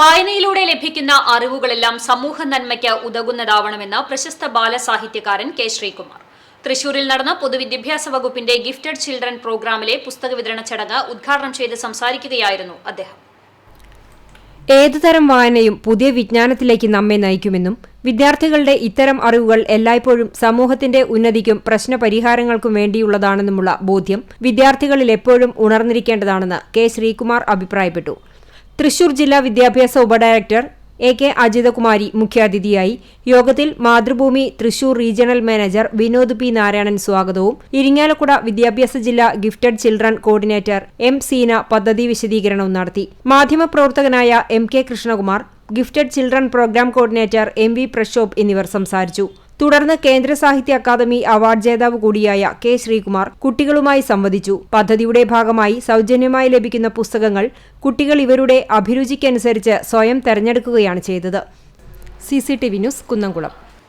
വായനയിലൂടെ ലഭിക്കുന്ന അറിവുകളെല്ലാം സമൂഹ നന്മയ്ക്ക് ഉതകുന്നതാവണമെന്ന് പ്രശസ്ത ബാലസാഹിത്യകാരൻ കെ ശ്രീകുമാർ. തൃശൂരിൽ നടന്ന പൊതുവിദ്യാഭ്യാസ വകുപ്പിന്റെ ഗിഫ്റ്റഡ് ചിൽഡ്രൻ പ്രോഗ്രാമിലെ പുസ്തക വിതരണ ചടങ്ങ് ഉദ്ഘാടനം ചെയ്ത് സംസാരിക്കുകയായിരുന്നു അദ്ദേഹം. ഏതുതരം വായനയും പുതിയ വിജ്ഞാനത്തിലേക്ക് നമ്മെ നയിക്കുമെന്നും വിദ്യാർത്ഥികളുടെ ഇത്തരം അറിവുകൾ എല്ലായ്പ്പോഴും സമൂഹത്തിന്റെ ഉന്നതിക്കും പ്രശ്നപരിഹാരങ്ങൾക്കും വേണ്ടിയുള്ളതാണെന്നുമുള്ള ബോധ്യം വിദ്യാർത്ഥികളിൽ എപ്പോഴും ഉണർന്നിരിക്കേണ്ടതാണെന്ന് കെ ശ്രീകുമാർ അഭിപ്രായപ്പെട്ടു. തൃശൂർ ജില്ലാ വിദ്യാഭ്യാസ ഉപഡയറക്ടർ എ കെ അജിതകുമാരി മുഖ്യാതിഥിയായി. യോഗത്തിൽ Mathrubhumi Thrissur regional manager Vinod P Narayanan സ്വാഗതവും. ഇരിങ്ങാലക്കുട വിദ്യാഭ്യാസ ജില്ലാ gifted children coordinator M Seena പദ്ധതി വിശദീകരണവും നടത്തി. മാധ്യമപ്രവർത്തകനായ M K Krishnakumar gifted children programme coordinator M V Prakshobh എന്നിവർ സംസാരിച്ചു. തുടർന്ന് കേന്ദ്ര സാഹിത്യ അക്കാദമി അവാർഡ് ജേതാവ് കൂടിയായ കെ ശ്രീകുമാർ കുട്ടികളുമായി സംവദിച്ചു. പദ്ധതിയുടെ ഭാഗമായി സൗജന്യമായി ലഭിക്കുന്ന പുസ്തകങ്ങൾ കുട്ടികൾ ഇവരുടെ അഭിരുചിക്കനുസരിച്ച് സ്വയം തെരഞ്ഞെടുക്കുകയാണ് ചെയ്തത്. C news Kunnamkulam.